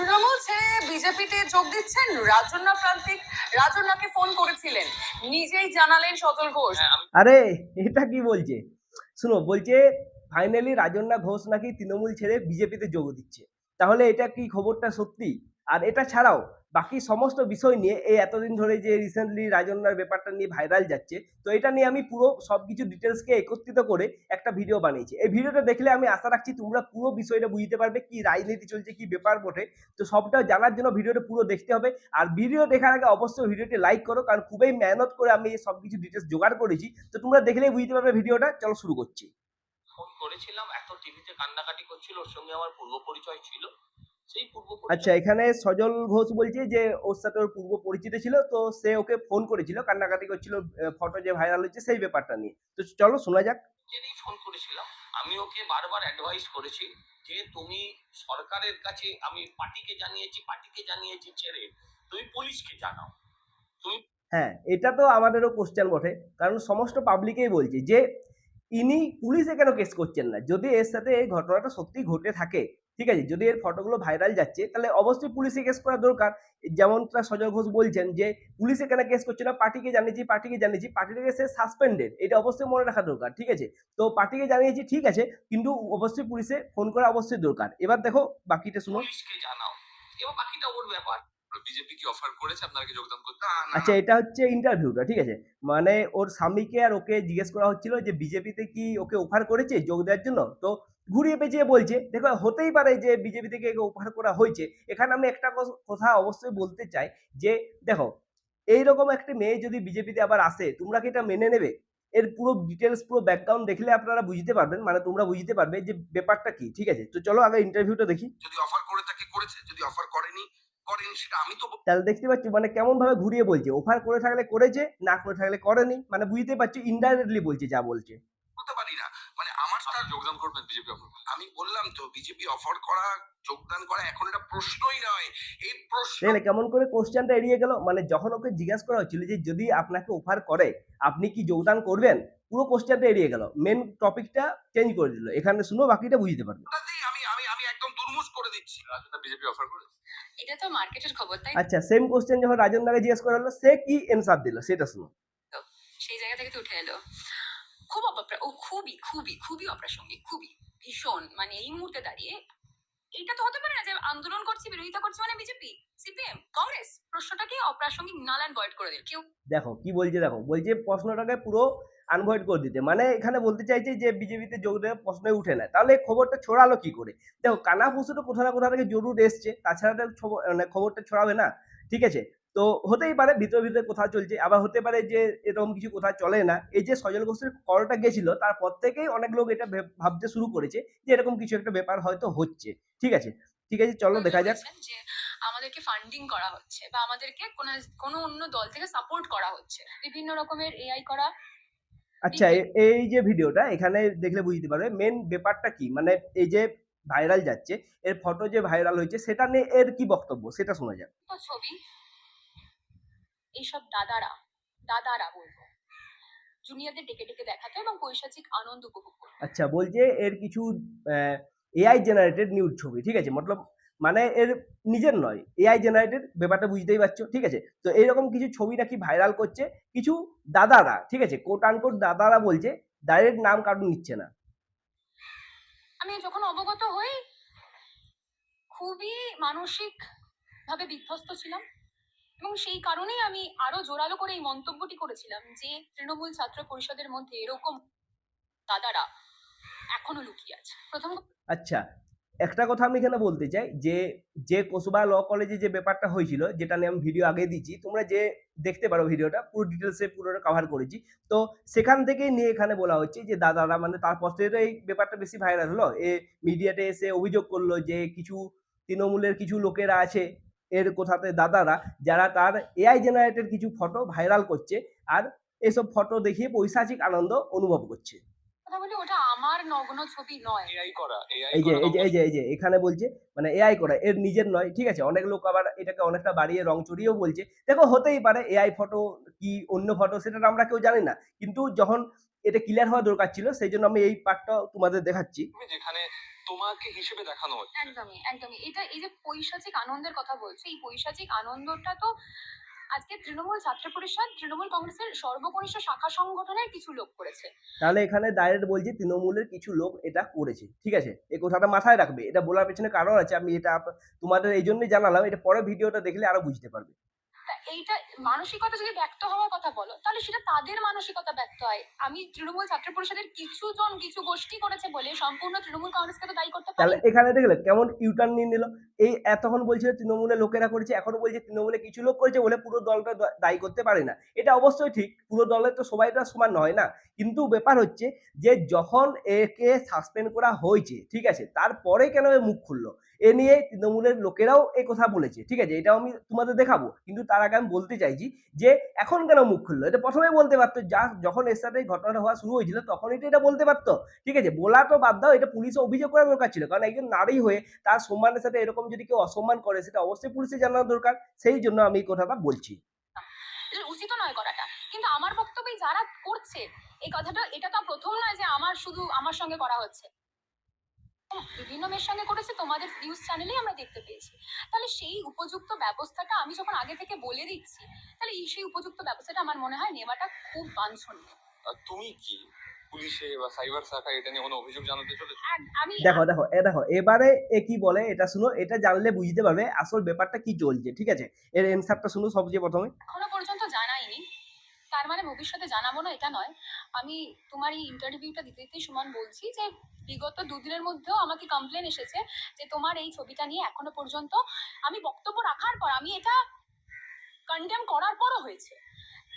তৃণমূল ছেড়ে বিজেপিতে যোগ দিচ্ছেন। রাজন্না প্রান্তিক রাজন্নাকে ফোন করেছিলেন। নিজেই জানালেন সজল ঘোষ। আরে এটা কি বলছে? শুনো বলছে ফাইনালি রাজন্না ঘোষ নাকি তৃণমূল ছেড়ে বিজেপিতে যোগ দিচ্ছে। তাহলে এটা কি খবরটা সত্যি? আর এটা ছাড়াও বাকি সমস্ত বিষয় নিয়ে এই এতদিন ধরে যে রিসেন্টলি রাজন্নার ব্যাপারটা নিয়ে ভাইরাল যাচ্ছে, তো এটা নিয়ে আমি পুরো সব কিছু ডিটেলসকে একত্রিত করে একটা ভিডিও বানিয়েছি। এই ভিডিওটা দেখলে আমি আশা রাখছি তোমরা পুরো বিষয়টা বুঝতে পারবে, কি রাজনীতি চলছে, কি ব্যাপার বটে। তো সবটা জানার জন্য ভিডিওটা পুরো দেখতে হবে। আর ভিডিও দেখার আগে অবশ্যই ভিডিওটি লাইক করো, কারণ খুবই মেহনত করে আমি সব কিছু ডিটেলস জোগাড় করেছি। তো তোমরা দেখলেই বুঝতে পারবে ভিডিওটা চলো শুরু করছি। ফোন করেছিলাম, এত টিভিতে কান্নাকাটি করছিল, ওর সঙ্গে আমার পূর্ব পরিচয় ছিল। আচ্ছা এখানে সজল ঘোষ বলছে যে ওর সাথে ওর পূর্ব পরিচিত ছিল তো সে ওকে ফোন করেছিল কান্নাকাটি করছিল ফটো যে ভাইরাল হচ্ছে সেই ব্যাপারটা নিয়ে। তো চলো শোনা যাক। ফোন করেছিলাম। আমি ওকে বারবার অ্যাডভাইস করেছি যে তুমি সরকারের কাছে আমি পার্টিকে জানিয়েছি পার্টিকে জানিয়েছি ছেড়ে তুমি পুলিশকে জানাও। তুমি হ্যাঁ এটা তো আমাদেরও কোশ্চেন বটে। কারণ সমস্ত পাবলিকেই বলছে যে ইনি পুলিশে কেন কেস করছেন না? যদি এর সাথে এই ঘটনাটা সত্যি ঘটে থাকে ঠিক আছে? যদি এর ফটোগুলো ভাইরাল যাচ্ছে তাহলে অবশ্যই পুলিশে কেস করা দরকার। যেমনটা সজয় ঘোষ বলছেন যে পুলিশে কেন কেস করছে না? পার্টিকে জানিয়েছি পার্টিকে জানিয়েছি পার্টি থেকে সে সাসপেন্ডেড এটা অবশ্যই মনে রাখা দরকার ঠিক আছে? তো পার্টিকে জানিয়েছি ঠিক আছে কিন্তু অবশ্যই পুলিশে ফোন করা অবশ্যই দরকার। এবার দেখো বাকিটা শুনো। পুলিশকে জানাও। এবার বাকিটা ওর ব্যাপার। বিজেপি কি অফার করেছে আপনাকে যোগদান করতে? আচ্ছা এটা হচ্ছে ইন্টারভিউটা ঠিক আছে? মানে ওর স্বামীকে আর ওকে জিজ্ঞেস করা হচ্ছিল যে বিজেপিতে কি ওকে অফার করেছে যোগ দেওয়ার জন্য? তো ঘুরিয়ে পেঁচিয়ে বলছে দেখো হতেই পারে যে বিজেপি থেকে একে অফার করা হয়েছে। এখানে আমি একটা কথা অবশ্যই বলতে চাই যে দেখো এইরকম একটি মেয়ে যদি বিজেপিতে আবার আসে তোমরা কি এটা মেনে নেবে? এর পুরো ডিটেলস পুরো ব্যাকগ্রাউন্ড দেখলে আপনারা বুঝতে পারবেন মানে তোমরা বুঝতে পারবে যে ব্যাপারটা কি ঠিক আছে? তো চলো আগে ইন্টারভিউটা দেখি। যদি অফার করে থাকে করেছে যদি অফার করেনি করেনি সেটা আমি তো তাহলে দেখতে পাচ্ছি মানে কেমন ভাবে ঘুরিয়ে বলছে অফার করে থাকলে করেছে না করে থাকলে করেনি মানে বুঝতে পারছি ইনডাইরেক্টলি বলছে যা বলছে বলতে পারি না মানে আমার তার যোগদান করবেন বিজেপি অফার আমি বললাম তো বিজেপি অফার করা যোগদান করা এখন এটা প্রশ্নই নয়। এই প্রশ্ন কেমন করে কোশ্চেনটা এড়িয়ে গেল? মানে যখন ওকে জিজ্ঞাসা করা হচ্ছিল যে যদি আপনাকে অফার করে আপনি কি যোগদান করবেন? পুরো কোশ্চেনটা এড়িয়ে গেল। মেন টপিকটা চেঞ্জ করে দিল। এখানে শুনো বাকিটা বুঝতে পারবে। আমি আমি আমি একদম দুর্মুষ করে দিচ্ছি। রাজনা বিজেপি অফার করে এটা তো মার্কেটের খবর তাই আচ্ছা সেম কোশ্চেন যখন রাজনদাকে জিজ্ঞেস করা হলো সে কি এনসার দিল? সেটা শুনো। সেই জায়গা থেকে তো উঠে এলো। খুব খুবই খুবই খুবই অপ্রাসঙ্গিক, খুবই ভীষণ মানে এই মুহূর্তে দাঁড়িয়ে এটা তো হতে পারে না যে আন্দোলন করছি, বিরোধিতা করছি মানে বিজেপি, সিপিএম, কংগ্রেস, প্রশ্নটাকে অপ্রাসঙ্গিক নালান ভয়েড করে দিল কেউ দেখো, কি বলছে দেখো, বলছে প্রশ্নটাকে পুরো আনভয়েড করে দিতে। মানে এখানে বলতে চাইছে যে বিজেপিতে যোগ দেওয়ার প্রশ্নই উঠে না। তাহলে খবরটা ছড়ালো কি করে? দেখো কানাফুসু তো কোথা না কোথাও থেকে জরুর এসছে। তাছাড়া তো মানে খবরটা ছড়াবে না। ঠিক আছে? তো হতেই পারে ভিতরে ভিতরে কোথাও চলছে। আবার হতে পারে যে এরকম কিছু কোথাও চলে না। এই যে সজল ঘোষের কলটা গেছিল তারপর থেকেই অনেক লোক এটা ভেব- ভাবতে শুরু করেছে যে এরকম কিছু একটা ব্যাপার হয়তো হচ্ছে। ঠিক আছে? ঠিক আছে চলো দেখা যাক। যে আমাদেরকে ফান্ডিং করা হচ্ছে বা আমাদেরকে কোনো কোনো অন্য দল থেকে সাপোর্ট করা হচ্ছে। বিভিন্ন রকমের এআই করা। আচ্ছা এই যে ভিডিওটা এখানে দেখলে বুঝতে পারবে মেন ব্যাপারটা কি? মানে এই যে ভাইরাল যাচ্ছে এর ফটো যে ভাইরাল হয়েছে সেটা নিয়ে এর কি বক্তব্য? সেটা শোনা যাক। ছবি। এইসব দাদারা দাদারা বলব। জুনিয়রদের ডেকে ডেকে দেখাতো এবং পৈশাচিক আনন্দ উপভোগ করতো। আচ্ছা বলছে এর কিছু এআই জেনারেটেড নিউজ ছবি ঠিক আছে? মতলব মানে এর নিজের নয় এআই জেনারেটেড ব্যাপারটা বুঝতেই পারছ ঠিক আছে? তো এইরকম কিছু ছবি নাকি ভাইরাল করছে কিছু দাদারা ঠিক আছে? কোট আনকোট দাদারা বলছে ডাইরেক্ট নাম কারণ নিচ্ছে না। আমি যখন অবগত হই খুবই মানসিক ভাবে বিধ্বস্ত ছিলাম। এবং সেই কারণেই আমি আরও জোরালো করে এই মন্তব্যটি করেছিলাম যে তৃণমূল ছাত্র পরিষদের মধ্যে এরকম দাদারা এখনও লুকিয়ে আছে। প্রথম আচ্ছা একটা কথা আমি এখানে বলতে চাই যে যে কোসবা ল কলেজে যে ব্যাপারটা হয়েছিল, যেটা নিয়ে আমি ভিডিও আগে দিচ্ছি তোমরা যে দেখতে পারো ভিডিওটা পুরো ডিটেলসে পুরোটা কভার করেছি। তো সেখান থেকেই নিয়ে এখানে বলা হচ্ছে যে, দাদারা মানে তারপর থেকে এই ব্যাপারটা বেশি ভাইরাল হলো। এ মিডিয়াতে এসে অভিযোগ করল যে, কিছু তৃণমূলের কিছু লোকেরা আছে এর কোথাতে দাদারা যারা তার এআই জেনারেটেড কিছু ফটো ভাইরাল করছে আর এসব ফটো দেখিয়ে পৈশাচিক আনন্দ অনুভব করছে। কথা বলি ওটা আমার নগ্ন ছবি নয়। এআই করা এআই এই যে এই যে এই যে এই যে এখানে বলছে মানে এআই করা এর নিজের নয় ঠিক আছে? অনেক লোক আবার এটাকে অনেকটা বাড়িয়ে রং চড়িয়েও বলছে। দেখো হতেই পারে এআই ফটো কি অন্য ফটো সেটা আমরা কেউ জানি না। কিন্তু যখন এটা ক্লিয়ার হওয়া দরকার ছিল সেই জন্য আমি এই পার্টটা তোমাদের দেখাচ্ছি। তুমি যেখানে তোমাকে হিসেবে দেখানো হচ্ছে। একদমই একদমই। এটা এই যে পৈশাচিক আনন্দের কথা বলছো এই পৈশাচিক আনন্দটা তো আজকে তৃণমূল ছাত্র পরিষদ তৃণমূল কংগ্রেসের সর্বকনিষ্ঠ শাখা সংগঠনের কিছু লোক করেছে। তাহলে এখানে ডাইরেক্ট বলছি তৃণমূলের কিছু লোক এটা করেছে ঠিক আছে? এই কথাটা মাথায় রাখবে। এটা বলার পেছনে কারণ আছে আমি এটা তোমাদের এই জন্যই জানালাম এটা পরে ভিডিওটা দেখলে আরও বুঝতে পারবে। এইটা মানসিকতা যদি ব্যক্ত হওয়ার কথা বলো তাহলে সেটা তাদের মানসিকতা ব্যক্ত হয়। আমি তৃণমূল ছাত্র পরিষদের কিছু জন কিছু গোষ্ঠী করেছে বলে সম্পূর্ণ তৃণমূল কংগ্রেসকে তো দায়ী করতে পারি এখানে দেখলে কেমন ইউটার্ন নিয়ে নিল। এই এতক্ষণ বলছিল তৃণমূলের লোকেরা করেছে এখন বলছে তৃণমূলে কিছু লোক করেছে বলে পুরো দলটা দায়ী করতে পারে না। এটা অবশ্যই ঠিক পুরো দলের তো সবাই তো সমান নয় না। কিন্তু ব্যাপার হচ্ছে যে যখন একে সাসপেন্ড করা হয়েছে ঠিক আছে তারপরে কেন এ মুখ খুললো? এ নিয়ে তৃণমূলের লোকেরাও এই কথা বলেছে। ঠিক আছে? এটাও আমি তোমাদের দেখাবো। কিন্তু তার আগে আমি বলতে চাইছি যে, এখন কেন মুখ খুললো? এটা প্রথমে বলতে পারতো, যা, যখন এর সাথে ঘটনাটা হওয়া শুরু হয়েছিল, তখনই তো এটা বলতে পারতো। ঠিক আছে? বলা তো বাদ দাও, এটা পুলিশে অভিযোগ করা দরকার ছিল। কারণ একজন নারী হয়ে তার সম্মানের সাথে এরকম যদি কেউ অসম্মান করে, সেটা অবশ্যই পুলিশে জানানো দরকার। সেই জন্য আমি এই কথাটা বলছি। উচিত নয় করাটা। কিন্তু আমার বক্তব্যে যারা করছে, এই কথাটা, এটা তো প্রথম নয় যে আমার শুধু আমার সঙ্গে করা হচ্ছে। বিভিন্ন সঙ্গে করেছে তোমাদের নিউজ চ্যানেলেই আমরা দেখতে পেয়েছি। তাহলে সেই উপযুক্ত ব্যবস্থাটা আমি যখন আগে থেকে বলে দিচ্ছি তাহলে এই সেই উপযুক্ত ব্যবস্থাটা আমার মনে হয় নেওয়াটা খুব বাঞ্ছনীয়। তুমি কি? পুলিশে বা সাইবার শাখায় এটা নিয়ে কোনো অভিযোগ জানাতে চলেছো? আমি দেখো দেখো এ দেখো এবারে এ কি বলে এটা শুনো এটা জানলে বুঝতে পারবে আসল ব্যাপারটা কি চলছে ঠিক আছে? এর এনসারটা শুনো সবচেয়ে প্রথমে। এখনও পর্যন্ত তার মানে ভবিষ্যতে জানাব না এটা নয়। আমি তোমার এই ইন্টারভিউটা দিতে দিতেই সুমন বলছি যে বিগত দুদিনের মধ্যেও আমাকে কমপ্লেন এসেছে যে তোমার এই ছবিটা নিয়ে এখনও পর্যন্ত আমি বক্তব্য রাখার পর আমি এটা কন্ডেম করার পরও হয়েছে।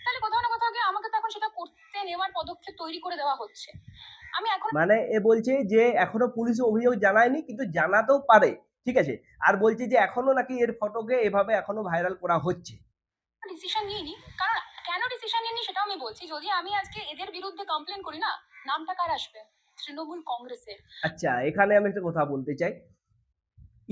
তাহলে কোথাও না কোথাও গিয়ে আমাকে তো এখন সেটা করতে নেওয়ার পদক্ষেপ তৈরি করে দেওয়া হচ্ছে। আমি এখন মানে এ বলছে যে এখনও পুলিশ অভিযোগ জানায়নি কিন্তু জানাতেও পারে ঠিক আছে? আর বলছে যে এখনও নাকি এর ফটোকে এভাবে এখনও ভাইরাল করা হচ্ছে। ডিসিশন নিয়ে নিইনি কারণ কেন ডিসিশন নিইনি সেটাও আমি বলছি, যদি আমি আজকে এদের বিরুদ্ধে কমপ্লেন করি না, নামটা কার আসবে? তৃণমূল কংগ্রেসের। আচ্ছা এখানে আমি একটা কথা বলতে চাই।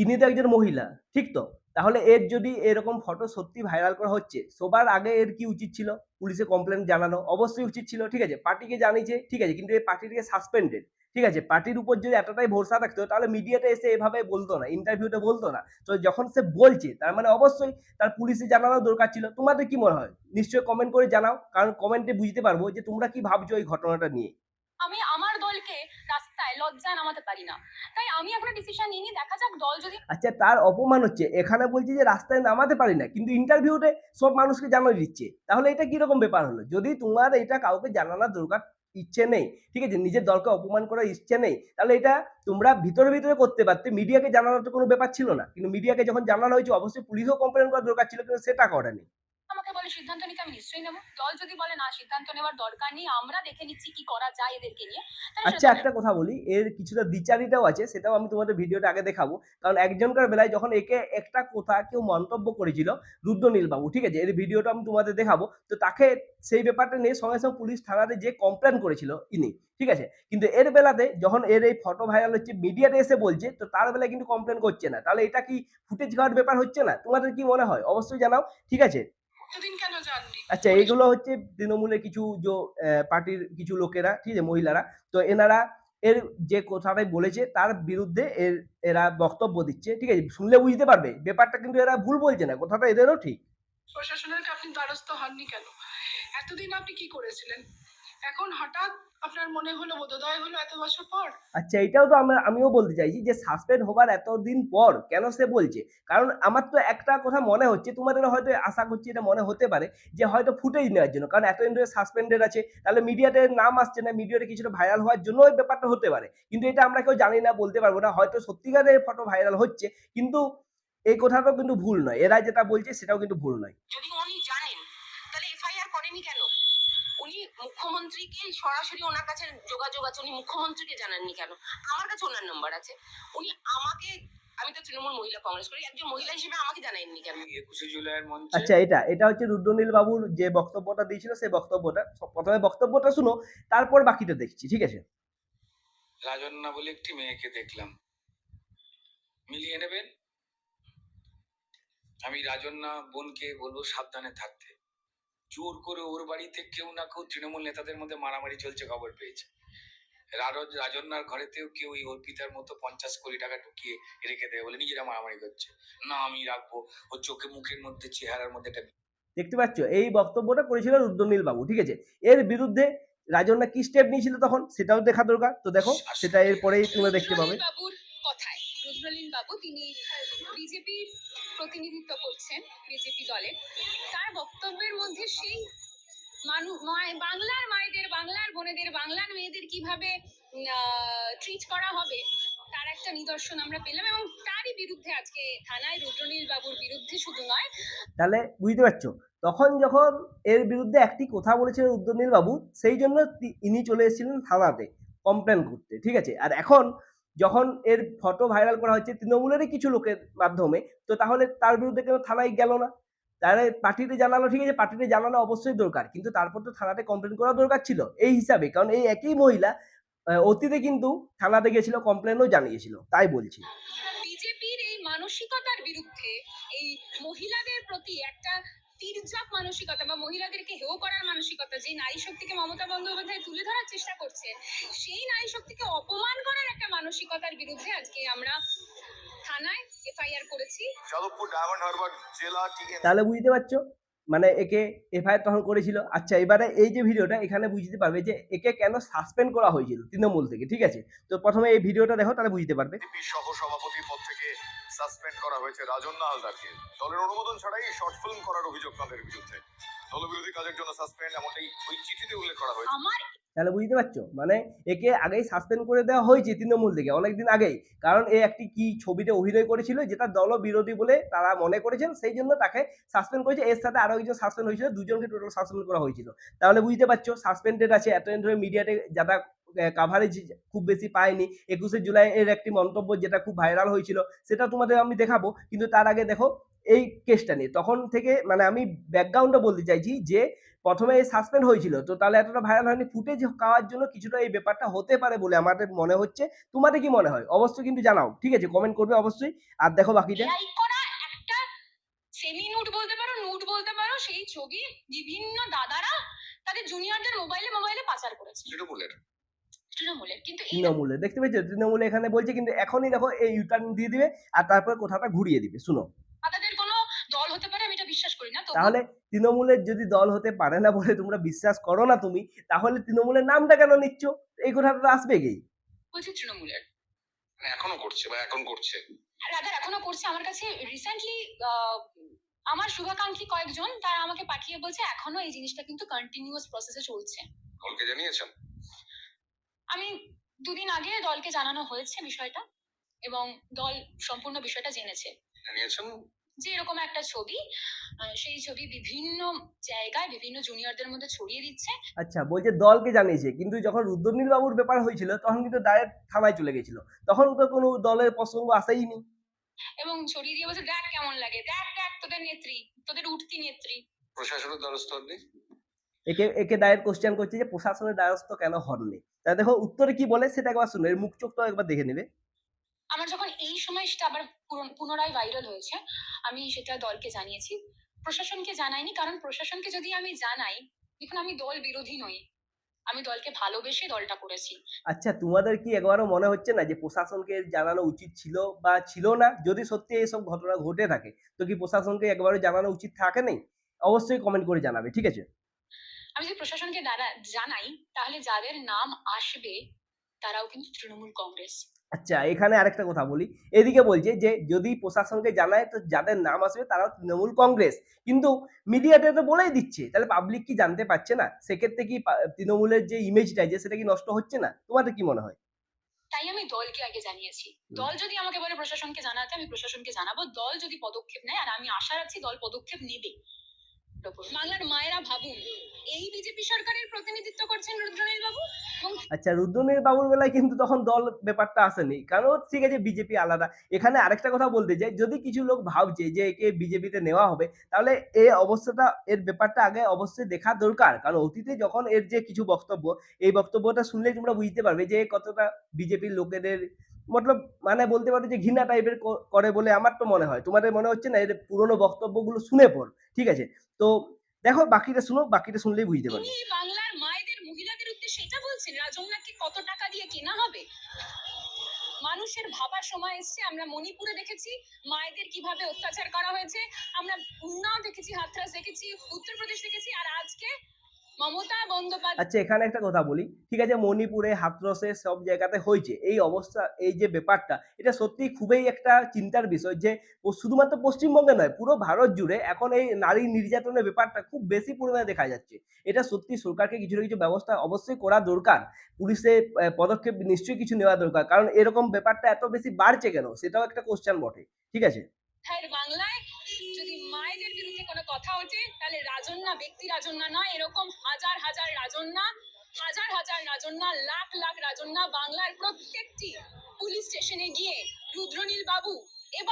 ইনি তো একজন মহিলা, ঠিক তো? তাহলে এর যদি এরকম ফটো সত্যি ভাইরাল করা হচ্ছে, সবার আগে এর কি উচিত ছিল? পুলিশে কমপ্লেন জানানো, অবশ্যই উচিত ছিল, ঠিক আছে? পার্টিকে জানিয়েছে, ঠিক আছে, কিন্তু এই পার্টিটিকে সাসপেন্ডেড ঠিক আছে পার্টির উপর যদি এতটাই ভরসা থাকতো তাহলে মিডিয়াতে এসে এভাবে বলতো না ইন্টারভিউতে বলতো না। তো যখন সে বলছে তার মানে অবশ্যই তার পুলিশে জানানো দরকার ছিল। তোমাদের কি মনে হয়? নিশ্চয়ই কমেন্ট করে জানাও কারণ কমেন্টে বুঝতে পারব যে তোমরা কি ভাবছ এই ঘটনাটা নিয়ে। আমি আমার দলকে রাস্তায় লজ্জায় নামাতে পারি না। তাই আমি এখনও ডিসিশন নিইনি দেখা যাক দল যদি আচ্ছা তার অপমান হচ্ছে এখানে বলছে যে রাস্তায় নামাতে পারি না কিন্তু ইন্টারভিউতে সব মানুষকে জানানো দিচ্ছে। তাহলে এটা কীরকম ব্যাপার হলো? যদি তোমার এটা কাউকে জানানোর দরকার ইচ্ছে নেই, ঠিক আছে? নিজের দলকে অপমান করার ইচ্ছে নেই। তাহলে এটা তোমরা ভিতরে ভিতরে করতে পারতে। মিডিয়াকে জানানোর তো কোনো ব্যাপার ছিল না। কিন্তু মিডিয়াকে যখন জানানো হয়েছে, অবশ্যই পুলিশও কমপ্লেন করার দরকার ছিল, কিন্তু সেটা করেনি। আমাকে বলে সিদ্ধান্ত নিতে আমি নিশ্চয়ই নেব। দল যদি বলে না সিদ্ধান্ত নেওয়ার দরকার নেই আমরা দেখে নিচ্ছি কি করা যায় এদেরকে নিয়ে আচ্ছা একটা কথা বলি এর কিছুটা দ্বিচারিতাও আছে সেটাও আমি তোমাদের ভিডিওটা আগে দেখাবো। কারণ একজনকার বেলায় যখন একে একটা কথা কেউ মন্তব্য করেছিল রুদ্রনীল বাবু ঠিক আছে? এর ভিডিওটা আমি তোমাদের দেখাবো। তো তাকে সেই ব্যাপারটা নিয়ে সঙ্গে সঙ্গে পুলিশ থানাতে যে কমপ্লেন করেছিল ইনি ঠিক আছে? কিন্তু এর বেলাতে যখন এর এই ফটো ভাইরাল হচ্ছে মিডিয়াতে এসে বলছে তো তার বেলায় কিন্তু কমপ্লেন করছে না। তাহলে এটা কি ফুটেজ খাওয়ার ব্যাপার হচ্ছে না? তোমাদের কি মনে হয়? অবশ্যই জানাও ঠিক আছে? এতদিন কেন জাননি আচ্ছা এইগুলো হচ্ছে তৃণমূলের কিছু যে পার্টির কিছু লোকেরা ঠিক আছে মহিলারা। তো এনারা এর যে কথাটাই বলেছে তার বিরুদ্ধে এর এরা বক্তব্য দিচ্ছে ঠিক আছে শুনলে বুঝতে পারবে। ব্যাপারটা কিন্তু এরা ভুল বলছে না কথাটা এদেরও ঠিক। প্রশাসনের আপনি দ্বারস্থ হননি কেন? এতদিন আপনি কি করেছিলেন? এখন হঠাৎ আপনার মনে হলো বোধোদয় হলো এত বছর পর? আচ্ছা এটাও তো আমরা আমিও বলতে চাইছি যে সাসপেন্ড হবার এতদিন পর কেন সে বলছে? কারণ আমার তো একটা কথা মনে হচ্ছে তোমাদের হয়তো আশা করছি এটা মনে হতে পারে যে হয়তো ফুটেজ নেওয়ার জন্য। কারণ এতদিন ধরে সাসপেন্ডেড আছে তাহলে মিডিয়াতে নাম আসছে না মিডিয়াতে কিছুটা ভাইরাল হওয়ার জন্য ওই ব্যাপারটা হতে পারে। কিন্তু এটা আমরা কেউ জানি না বলতে পারব না। হয়তো সত্যিকারের ফটো ভাইরাল হচ্ছে কিন্তু এই কথাটাও কিন্তু ভুল নয়। এরা যেটা বলছে সেটাও কিন্তু ভুল নয়। যদি উনি জানেন তাহলে এফআইআর করেনি কেন উনি মুখ্যমন্ত্রীকে সরাসরি ওনার কাছে যোগাযোগ আছে উনি মুখ্যমন্ত্রীকে জানাননি কেন? আমার কাছে ওনার নাম্বার আছে। উনি আমাকে আমি তো তৃণমূল মহিলা কংগ্রেস করি একজন মহিলা হিসেবে আমাকে জানাননি কেন? একুশে জুলাইয়ের মঞ্চে আচ্ছা এটা এটা হচ্ছে রুদ্রনীল বাবুর যে বক্তব্যটা দিয়েছিল সেই বক্তব্যটা প্রথমে বক্তব্যটা শুনো তারপর বাকিটা দেখছি ঠিক আছে? রাজন্না বলে একটি মেয়েকে দেখলাম। মিলিয়ে নেবেন? আমি রাজন্না বোনকে বলব সাবধানে থাকতে। জোর করে ওর বাড়িতে কেউ না কেউ তৃণমূল নেতাদের মধ্যে মারামারি চলছে খবর পেয়েছে। রাজ- রাজন্যার ঘরেতেও কেউ ওই অর্পিতার মতো পঞ্চাশ কোটি টাকা ঢুকিয়ে রেখে দেবে বলে নিজেরা মারামারি করছে। না আমি রাখব। ওর চোখে মুখের মধ্যে চেহারার মধ্যে একটা দেখতে পাচ্ছ? এই বক্তব্যটা করেছিল রুদ্রনীল বাবু ঠিক আছে? এর বিরুদ্ধে রাজন্যা কি স্টেপ নিয়েছিল তখন? সেটাও দেখা দরকার। তো দেখো সেটা এরপরেই তোমরা দেখতে পাবে। রুদ্রনীল বাবুর কথায়। রুদ্রলীন বাবু তিনি বিজেপির প্রতিনিধিত্ব করছেন বিজেপি দলে। তার বক্তব্যের মধ্যে সেই মানু মায়- বাংলার মায়েদের, বাংলার বোনেদের, বাংলার মেয়েদের কীভাবে ট্রিট করা হবে, তার একটা নিদর্শন আমরা পেলাম এবং তারই বিরুদ্ধে আজকে থানায় রুদ্রনীল বাবুর বিরুদ্ধে শুধু নয়, তাহলে বুঝতে পারছ? তখন যখন এর বিরুদ্ধে একটি কথা বলেছিলেন উদ্যোনীল বাবু সেই জন্য ইনি চলে এসেছিলেন থানাতে কমপ্লেন করতে, ঠিক আছে? আর এখন যখন এর ফটো ভাইরাল করা হচ্ছে তৃণমূলেরই কিছু লোকের মাধ্যমে, তো তাহলে তার বিরুদ্ধে কেন থানায় গেল না। তাহলে পার্টিতে জানালো ঠিক আছে, পার্টিতে জানানো অবশ্যই দরকার, কিন্তু তারপর তো থানাতে কমপ্লেন করা দরকার ছিল, এই হিসাবে। কারণ এই একই মহিলা অতীতে কিন্তু থানাতে গেছিল কমপ্লেনও জানিয়েছিল, তাই বলছি। বিজেপির এই মানসিকতার বিরুদ্ধে এই মহিলাদের প্রতি একটা তির্যক মানসিকতা বা মহিলাদেরকে হেয় করার মানসিকতা যে নারী শক্তিকে মমতা বন্দ্যোপাধ্যায় তুলে ধরার চেষ্টা করছে সেই নারী শক্তিকে অপমান করার একটা মানসিকতার বিরুদ্ধে আজকে আমরা থানায় এফআইআর করেছি। যাদবপুর ডায়মন্ড হারবার জেলা তাহলে বুঝতে পারছ? মানে একে এফআইআর তখন করেছিল। আচ্ছা এবারে এই যে ভিডিওটা এখানে বুঝতে পারবে যে একে কেন সাসপেন্ড করা হয়েছিল তৃণমূল থেকে ঠিক আছে? তো প্রথমে এই ভিডিওটা দেখো তাহলে বুঝতে পারবে। সহ সভাপতির পদ থেকে সাসপেন্ড করা হয়েছে রাজন্না হালদারকে দলের অনুমোদন ছাড়াই শর্ট ফিল্ম করার অভিযোগ তাদের বিরুদ্ধে। দলবিরোধী কাজের জন্য সাসপেন্ড এমনটাই ওই চিঠিতে উল্লেখ করা হয়েছে। তাহলে বুঝতে পারছ? মানে একে আগেই সাসপেন্ড করে দেওয়া হয়েছে তৃণমূল থেকে অনেকদিন আগেই। কারণ এ একটি কি ছবিতে অভিনয় করেছিল যেটা দল বিরোধী বলে তারা মনে করেছেন সেই জন্য তাকে সাসপেন্ড করেছে। এর সাথে আরও একজন সাসপেন্ড হয়েছিল দুজনকে টোটাল সাসপেন্ড করা হয়েছিল। তাহলে বুঝতে পারছ সাসপেন্ডেড আছে এতদিন ধরে মিডিয়াতে যারা কাভারেজ খুব বেশি পায়নি একুশে জুলাই এর একটি মন্তব্য যেটা খুব ভাইরাল হয়েছিল সেটা তোমাদের আমি দেখাবো। কিন্তু তার আগে দেখো এই কেসটা নিয়ে। তখন থেকে মানে আমি ব্যাকগ্রাউন্ডটা বলতে চাইছি যে প্রথমে সাসপেন্ড হয়েছিল। তো তাহলে এতটা ভাইরাল হয়নি। ফুটেজ পাওয়ার জন্য কিছুটা এই ব্যাপারটা হতে পারে বলে আমাদের মনে হচ্ছে। তোমাদের কি মনে হয়? অবশ্যই কিন্তু জানাও। ঠিক আছে কমেন্ট করবে অবশ্যই। আর দেখো বাকিটা। সেমি নুট বলতে পারো নুট বলতে পারো সেই ছবি বিভিন্ন দাদারা তাদের জুনিয়রদের মোবাইলে মোবাইলে পাচার করেছে। তৃণমূলের তৃণমূলের কিন্তু দেখতে পেয়েছ? তৃণমূলে এখানে বলছে কিন্তু এখনই দেখো এই ইউটার্ন দিয়ে দিবে আর তারপরে কোথাটা ঘুরিয়ে দিবে। শুনো। দাদাদের কোনো দল হতে পারে আমি এটা বিশ্বাস করি না তাহলে তৃণমূলের যদি দল হতে পারে না বলে তোমরা বিশ্বাস করো না তুমি তাহলে তৃণমূলের নামটা কেন নিচ্ছ? এই কথাটা আসবে কি? বলছি তৃণমূলের। মানে এখনও করছে বা এখন করছে। রাদার এখনও করছে। আমার কাছে রিসেন্টলি আমার শুভাকাঙ্ক্ষী কয়েকজন তারা আমাকে পাঠিয়ে বলছে এখনও এই জিনিসটা কিন্তু কন্টিনিউয়াস প্রসেসে চলছে। দলকে জানিয়েছেন? আমি দুদিন আগে দলকে জানানো হয়েছে বিষয়টা এবং দল সম্পূর্ণ বিষয়টা জেনেছে। যে এরকম একটা ছবি সেই ছবি বিভিন্ন জায়গায় বিভিন্ন জুনিয়রদের মধ্যে ছড়িয়ে দিচ্ছে। আচ্ছা বলছে দলকে জানিয়েছে কিন্তু যখন রুদ্রনীল বাবুর ব্যাপার হয়েছিল তখন কিন্তু ডাইরেক্ট থানায় চলে গেছিল। তখন তো কোনো দলের প্রসঙ্গ আসেইনি এবং ছড়িয়ে দিয়ে বলছে দেখ কেমন লাগে দেখ দেখ তোদের নেত্রী তোদের উঠতি নেত্রী। প্রশাসনের দ্বারস্থ হননি? একে একে ডাইরেক্ট কোশ্চেন করছে যে প্রশাসনের দ্বারস্থ কেন হননি? তা দেখো উত্তরে কি বলে সেটা একবার শুনে এর মুখ চোখ তো একবার দেখে নেবে। আমার যখন এই সময় সেটা আবার পুনরায় ভাইরাল হয়েছে আমি সেটা দলকে জানিয়েছি। প্রশাসনকে জানাইনি কারণ প্রশাসনকে যদি আমি জানাই দেখুন আমি দল বিরোধী নই। আমি দলকে ভালোবেসে দলটা করেছি। আচ্ছা তোমাদের কি একবারও মনে হচ্ছে না যে প্রশাসনকে জানানো উচিত ছিল বা ছিল না? যদি সত্যি এইসব ঘটনা ঘটে থাকে তো কি প্রশাসনকে একবারও জানানো উচিত থাকে নেই? অবশ্যই কমেন্ট করে জানাবে ঠিক আছে? আমি যদি প্রশাসনকে জানাই তাহলে যাদের নাম আসবে তারাও কিন্তু তৃণমূল কংগ্রেস। আচ্ছা এখানে আরেকটা কথা বলি। এদিকে বলছে যে যদি প্রশাসনকে জানায় তো যাদের নাম আসবে তারাও তৃণমূল কংগ্রেস। কিন্তু মিডিয়াতে তো বলেই দিচ্ছে তাহলে পাবলিক কি জানতে পারছে না? সেক্ষেত্রে কি তৃণমূলের যে ইমেজটা যে সেটা কি নষ্ট হচ্ছে না? তোমাদের কি মনে হয়? তাই আমি দলকে আগে জানিয়েছি। দল যদি আমাকে বলে প্রশাসনকে জানাতে আমি প্রশাসনকে জানাব। দল যদি পদক্ষেপ নেয় আর আমি আশা রাখছি দল পদক্ষেপ নেবে। বাংলার মায়েরা ভাবুন, এই বিজেপি সরকারের প্রতিনিধিত্ব করছেন রুদ্রনীল বাবু আচ্ছা রুদ্রনীল বাবুর বেলায় কিন্তু তখন দল ব্যাপারটা আসেনি। কারণ ঠিক আছে বিজেপি আলাদা। এখানে আরেকটা কথা বলতে চাই, যদি কিছু লোক ভাবছে যে একে বিজেপিতে নেওয়া হবে, তাহলে এই অবস্থাটা, এর ব্যাপারটা আগে অবশ্যই দেখা দরকার। কারণ অতীতে যখন এর যে কিছু বক্তব্য, এই বক্তব্যটা শুনলেই তোমরা বুঝতে পারবে যে কতটা বিজেপির লোকেদের মতলব মানে বলতে পারো যে ঘৃণা টাইপের করে বলে আমার তো মনে হয়। তোমাদের মনে হচ্ছে না এর পুরোনো বক্তব্যগুলো শুনে পড়, ঠিক আছে? তো দেখো বাকিটা শুনো, বাকিটা শুনলেই বুঝতে পারবে। বাংলার মায়েদের, মহিলাদের উদ্দেশ্যে সেটা বলছেন রাজন্যাকে কত টাকা দিয়ে কেনা হবে? মানুষের ভাবার সময় এসছে, আমরা মণিপুরে দেখেছি মায়েদের কীভাবে অত্যাচার করা হয়েছে, আমরা উন্নাও দেখেছি, হাতরাস দেখেছি, উত্তরপ্রদেশ দেখেছি, আর আজকে মমতা বন্দ্যোপাধ্যায় আচ্ছা এখানে একটা কথা বলি। ঠিক আছে মণিপুরে হাতরসে সব জায়গাতে হয়েছে। এই অবস্থা এই যে ব্যাপারটা এটা সত্যি খুবই একটা চিন্তার বিষয় যে শুধুমাত্র পশ্চিমবঙ্গে নয় পুরো ভারত জুড়ে এখন এই নারী নির্যাতনের ব্যাপারটা খুব বেশি পরিমাণে দেখা যাচ্ছে। এটা সত্যি সরকারকে কিছু না কিছু ব্যবস্থা অবশ্যই করা দরকার। পুলিশে পদক্ষেপ নিশ্চয়ই কিছু নেওয়া দরকার। কারণ এরকম ব্যাপারটা এত বেশি বাড়ছে কেন সেটাও একটা কোশ্চেন বটে। ঠিক আছে? বাংলায় যদি মায়েদের কোনো কথা ওঠে তাহলে রাজন্যা ব্যক্তি রাজন্যা নয়, এরকম হাজার হাজার রাজন্যা, হাজার হাজার রাজন্যা, লাখ লাখ রাজন্যা বাংলার প্রত্যেকটি পুলিশ স্টেশনে গিয়ে রুদ্রনীল বাবু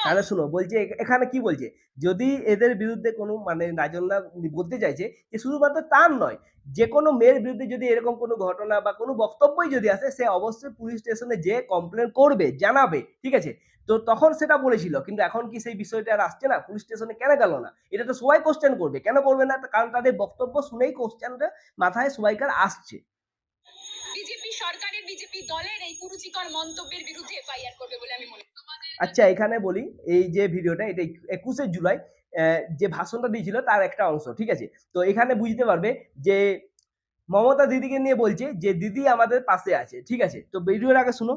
তাহলে শুনো, বলছে এখানে কি বলছে? যদি এদের বিরুদ্ধে কোনো মানে রাজন্যা বলতে চাইছে, যে শুধুমাত্র তার নয়, যে কোনো মেয়ের বিরুদ্ধে যদি এরকম কোনো ঘটনা বা কোনো বক্তব্যই যদি আসে, সে অবশ্যই পুলিশ স্টেশনে যে কমপ্লেন করবে, জানাবে, ঠিক আছে? তো তখন সেটা বলেছিল কিন্তু এখন কি সেই বিষয়টা আর আসছে না? পুলিশ স্টেশনে কেন গেল না? এটা তো সবাই কোশ্চেন করবে কেন করবে না? কারণ তাদের বক্তব্য শুনেই কোশ্চেনটা মাথায় সবাইকার আসছে। বিজেপি সরকারের বিজেপি দলের এই কুরুচিকর মন্তব্যের বিরুদ্ধে এফআইআর করবে বলে আমি মনে আচ্ছা এখানে বলি এই যে ভিডিওটা এটা একুশে জুলাই যে ভাষণটা দিয়েছিল তার একটা অংশ ঠিক আছে? তো এখানে বুঝতে পারবে যে মমতা দিদিকে নিয়ে বলছে যে দিদি আমাদের পাশে আছে। ঠিক আছে? তো ভিডিওর আগে শুনো।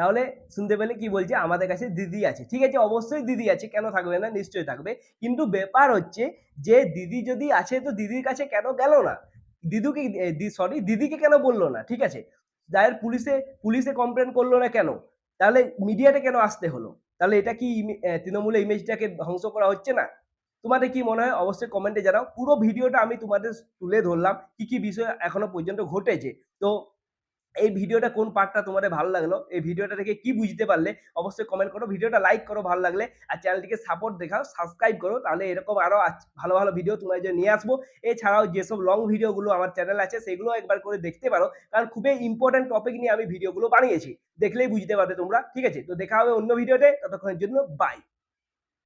তাহলে শুনতে পেলে কি বলছে? আমাদের কাছে দিদি আছে। ঠিক আছে, অবশ্যই দিদি আছে, কেন থাকবে না? নিশ্চয়ই থাকবে। কিন্তু ব্যাপার হচ্ছে যে দিদি যদি আছে তো দিদির কাছে কেন গেল না? দিদুকে সরি দিদিকে কেন বলল না? ঠিক আছে? যাদের পুলিশে পুলিশে কমপ্লেন করল না কেন? তাহলে মিডিয়াতে কেন আসতে হলো? তাহলে এটা কি তৃণমূলের ইমেজটাকে ধ্বংস করা হচ্ছে না? তোমাদের কি মনে হয়? অবশ্যই কমেন্টে জানাও। পুরো ভিডিওটা আমি তোমাদের তুলে ধরলাম, কি কি বিষয় এখনও পর্যন্ত ঘটেছে। তো এই ভিডিওটা কোন পার্টটা তোমাদের ভালো লাগল? এই ভিডিওটা থেকে কি বুঝতে পারলে অবশ্যই কমেন্ট করো, ভিডিওটা লাইক করো ভালো লাগলে আর চ্যানেলটিকে সাপোর্ট দেখাও সাবস্ক্রাইব করো, তাহলে এরকম আরও আচ- ভালো ভালো ভিডিও তোমার জন্য নিয়ে আসব। এছাড়াও যেসব লং ভিডিওগুলো আমার চ্যানেল আছে সেগুলো একবার করে দেখতে পারো, কারণ খুবই ইম্পর্টেন্ট টপিক নিয়ে আমি ভিডিওগুলো বানিয়েছি। দেখলেই বুঝতে পারবে তোমরা, ঠিক আছে? তো দেখা হবে অন্য ভিডিওতে ততক্ষণের জন্য বাই